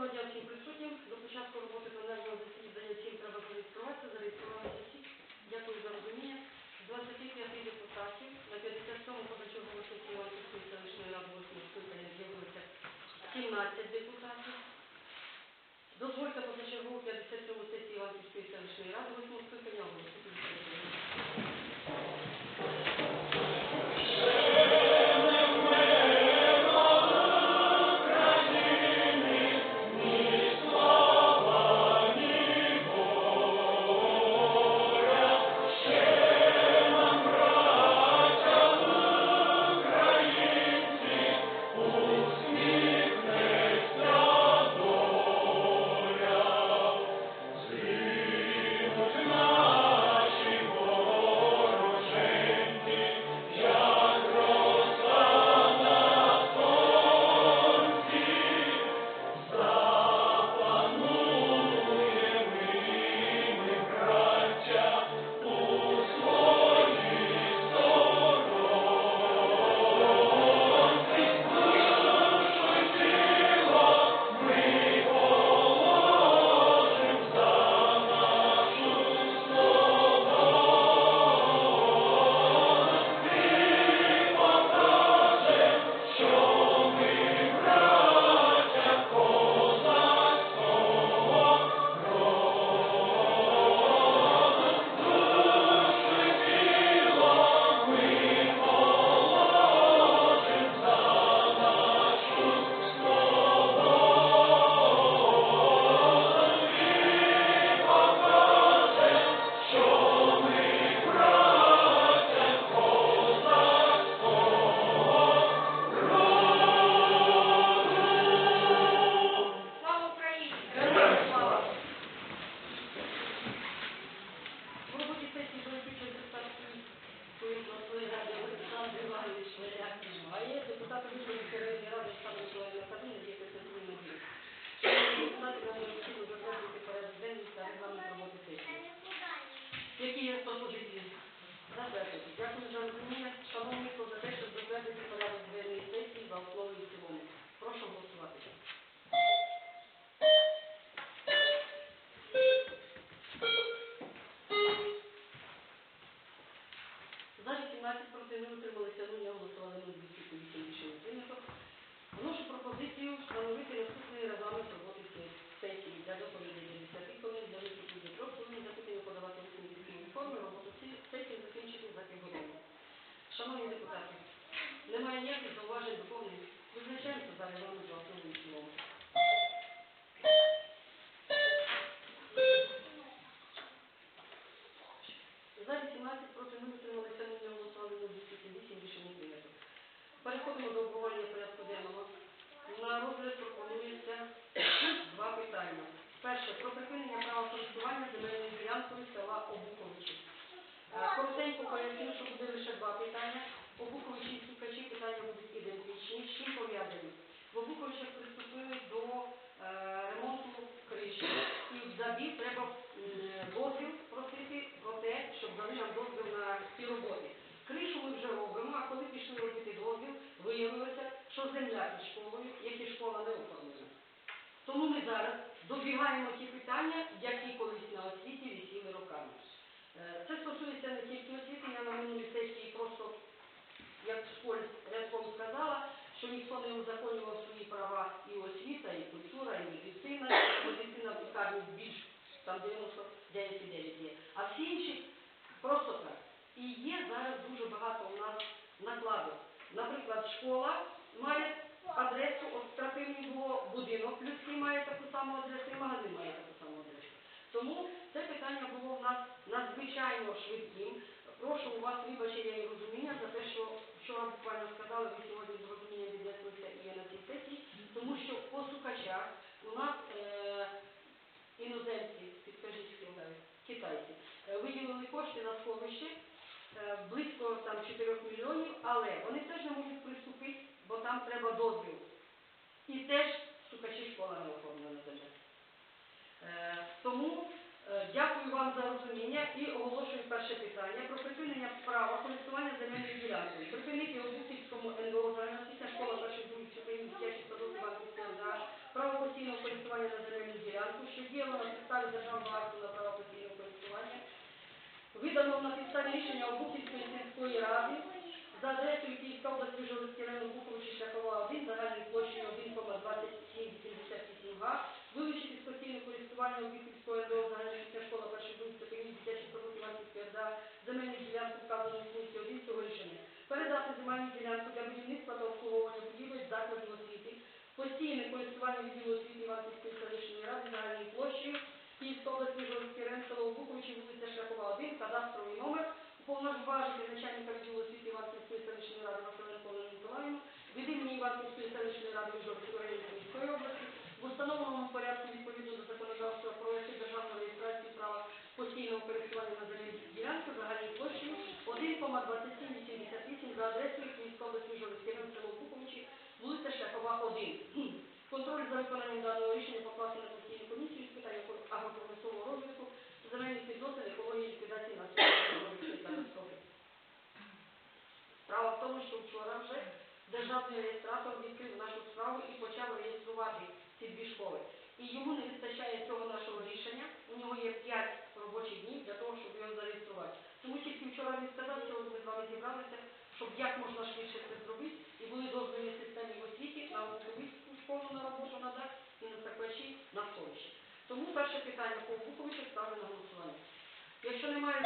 Дня всім присутнім. До початку роботи пленарного засідання всім треба зареєструватися, зареєструвалися всі. Дякую за розуміння. 25 депутатів на 57-му позачергову сесію Іванківської селищної ради 8 скликання з'явилося 17 депутатів. Дозвольте позачергову 57-му сесію Іванківської селищної ради 8 скликання оголосити. Визначаємося за і в цілому. За 18 проти не утрималися, не голосували на 208 рішення прийнято. Переходимо до обговорення порядку денного. На розгляд пропонується два питання. Перше про припинення права користування земельною ділянкою села Обуховичі. Е, Коротенько поясню, що буде лише два питання. Обуховичі і Сукачі питання будуть ідентичні. З чим пов'язані? В Обуховичах приступили до е, ремонту криші. І в забіг треба дозвіл просити про те, щоб дали нам дозвіл на ці роботи. Кришу ми вже робимо, а коли пішли робити дозвіл, виявилося, що земля під школою, як і школа не оформлена. Тому ми зараз добігаємо ті питання, які колись на освіті висіли роками. Е, Це стосується не тільки освіти, я на минулій сесії просто, як школі рядком сказала, що ніхто не узаконював свої права і освіта, і культура, і медицина, і медицина в більш там 99,9 є. А всі інші просто так. І є зараз дуже багато у нас накладок. Наприклад, школа має адресу, було будинок людський має таку саму адресу, і магазин має таку саму адресу. Тому це питання було в нас надзвичайно швидким. Прошу у вас вибачення і розуміння за те, що вчора буквально сказали, ви сьогодні з розумінням віднеслися і є на цій сесії, тому що по сукачах у нас е, іноземці, підкажіть, хто китайці, е, виділили кошти на сховище е, близько там 4 мільйонів, але вони теж не можуть приступити, бо там треба дозвіл. І теж сукачі школа не оформлена земля. Е, Тому е, дякую вам за розуміння і оголошую перше питання про припинення права користування земельною ділянкою. Державного акту на право постійного користування, виданого на підставі рішення Обухівської сільської ради за адресою Київська області Вижгородський район, Буховичі, Шляхова 1, загальною площею 1,2787 га, вилучити з постійного користування Обухівської РДО загальноосвітня школа перших групи ступенів дитячий садок Іванківської РДА, земельну ділянку вказаної в пункті 1 цього рішення, передати земельну ділянку для будівництва та обслуговування будівель закладів освіти, постійне користування відділу освіти Іванківської селищної ради загальною площею, Київська область, Вижгородський район, село Буховичі, вулиця Шляхова 1, кадастровий номер, уповноважити начальника відділу освіти Іванківської селищної ради Василенко Олену Миколаївну, від імені Іванківської селищної ради Вижгородського району Київської області, в установленому порядку відповідно до законодавства провести державну реєстрацію права постійного користування на земельні ділянки загальною площею 1,2788 за адресою Київська область, Вижгородський район, село Буховичі, вулиця Шляхова 1. Контроль за виконанням даного рішення покласти на постійну комісію з питань агропромислового розвитку, Справа в тому, що вчора вже державний реєстратор відкрив нашу справу і почав реєструвати ці дві школи. І йому не вистачає цього нашого рішення. У нього є 5 робочих днів для того, щоб його зареєструвати. Тому тільки вчора він сказав, сьогодні ми з вами зібралися, щоб як можна швидше це зробити, і були дозвільні системі в освіті на Буковицьку школу на роботу на дах і на Саквачі на сховище. Тому перше питання по Буковичу ставлю на голосування. Якщо немає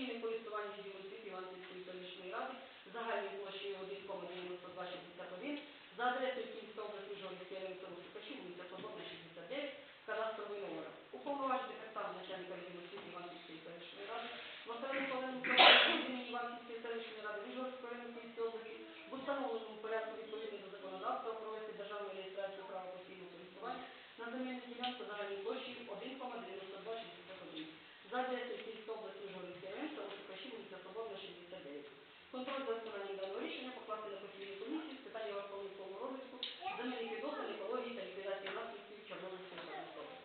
постійне користування відділу освіти Іванківської селищної ради, загальною площею 1,9261, за адресою Київська область, Вижгородський район, село Сукачі, вулиця Свободна, 69, кадастровий номер. Уповноважити представник начальника відділу освіти Іванківської селищної ради, Василенко Олену Миколаївну, від імені Іванківської селищної ради, Вижгородського району Київської області, в установленому порядку відповідно до законодавства провести державну реєстрацію права постійного користування на земельну ділянку загальною площею 1,9261. За адресою Київська область, Вижгородський район, село Сукачі, вулиця Свободна, 69. Контроль за виконанням даного рішення покласти на постійну комісію з питань агропромислового розвитку, земельних відносин, екології та ліквідації наслідків Чорнобильської катастрофи.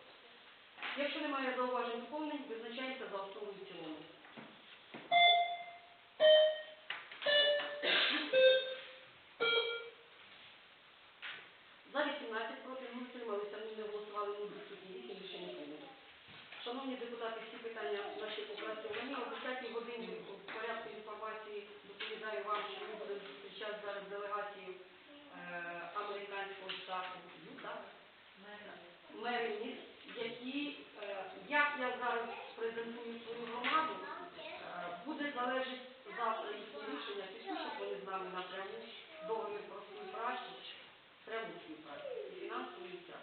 Якщо немає зауважень доповнень, визначаємося за основу і в цілому. За 18 проти 0 утрималися, 0 не голосували, 0 відсутні, 8 рішення прийнято. Шановні депутати, всі питання наші опрацьовані. О 10 годині в порядку інформації доповідаю вам, що ми будемо зустрічати зараз делегацію е, американського штату Юта, Мерініс, які, е, як я зараз презентую свою громаду, е, буде залежати завтра їхнє рішення, підпишуть вони з нами напряму договір про співпрацю, пряму співпрацю, і фінансову і ця,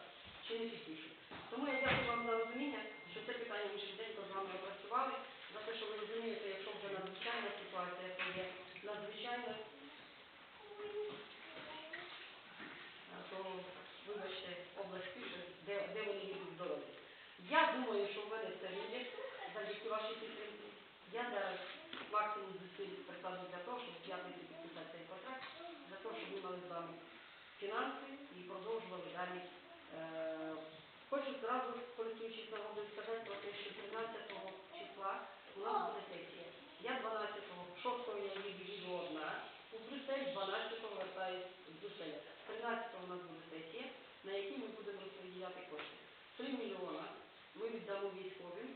чи не підпишуть. Тому я дякую вам за розуміння, що це питання ми швиденько з вами опрацювали, за те, що ви розумієте, якщо вже надзвичайна ситуація, то є надзвичайна, а, то, вибачте, область пише, де, де вони їдуть дороги. Я думаю, що в мене це вийде, завдяки вашій підтримці. Я зараз максимум зусиль прикладу для того, щоб п'ятниці підписати цей контракт, для того, щоб ми мали з вами фінанси і продовжували далі. Е, Хочу зразу, користуючись нагодою, сказати про те, що 13 числа у нас буде сесія. Я 12-го, 6-го я їду одна, у Брюссель 12-го вертаюсь з Брюсселя. 13-го у нас буде сесія, на якій ми будемо розподіляти кошти. 3 мільйона ми віддамо військовим,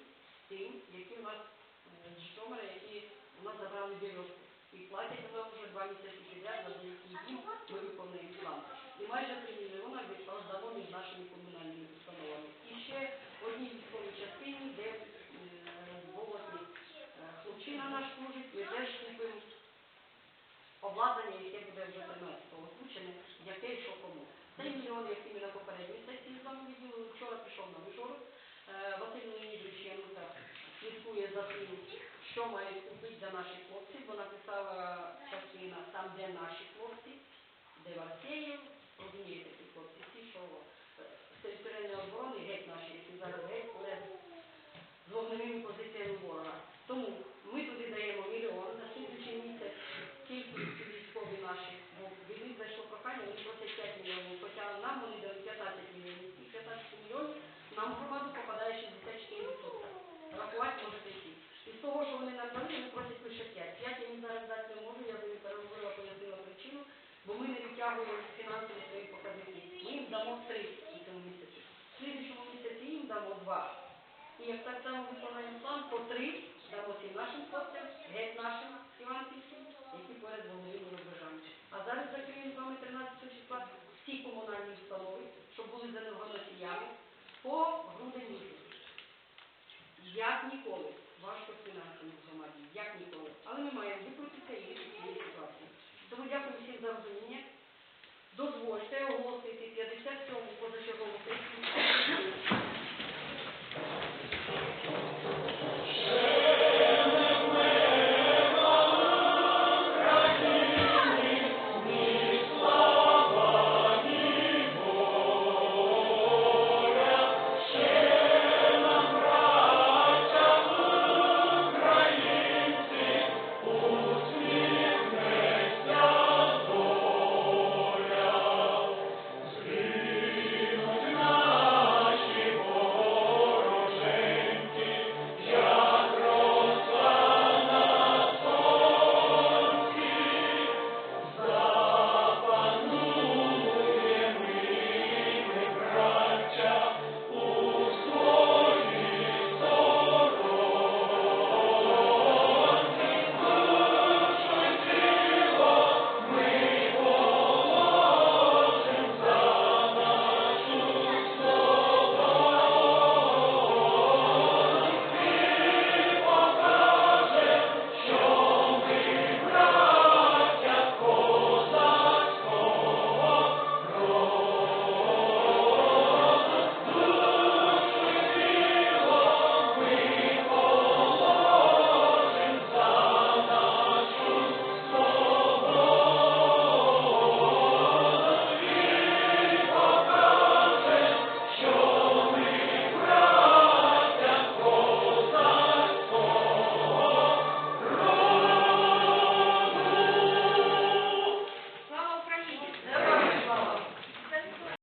тим, які у нас е, з Житомира, які у нас забрали березку. І платять нам вже два місяці підряд, за дім ми виконуємо майже 3 мільйона віддамо між нашими комунальними установами. І ще в одній військовій частині, де м, наш служить, ми теж купимо обладнання, яке буде вже 13-го озвучене, яке і що кому. Цей мільйон, який ми на попередній сесії з вами виділили, вчора пішов на вижорок. Е, Василь Леонідович Янука слідкує за тим, що мають купити для наших хлопців, бо написала частина там, де наші хлопці, де Варсеїв, розумієте, ці хлопці, ті, що е, з територіальної оборони, геть наші, які зараз геть поряд з вогневими позиціями ворога. Тому ми туди даємо мільйон на слідчий місяць кількість військові наші, від них зайшло прохання, вони просять 5 мільйонів, хоча нам вони дають 15 мільйонів. І 15 мільйонів нам в громаду попадає 64%. Рахувати можете всі. І з того, що вони нам дали, вони просять лише 5. 5 я їм зараз дати не можу, я ними переговорила, пояснила причину, бо ми не відтягуємо як так само виконуємо план по три заводи нашим хлопцям, геть нашим іванківським, які поряд волновими рубежами. А зараз закриємо з вами 13 числа всі комунальні установи, що були занедбаносіями, по грудень місяць. Як ніколи, важко фінансами в громаді, як ніколи. Але ми маємо викрутитися і цієї ситуації. Тому дякую всім за розуміння. Дозвольте оголосити 57 позачергову сесію.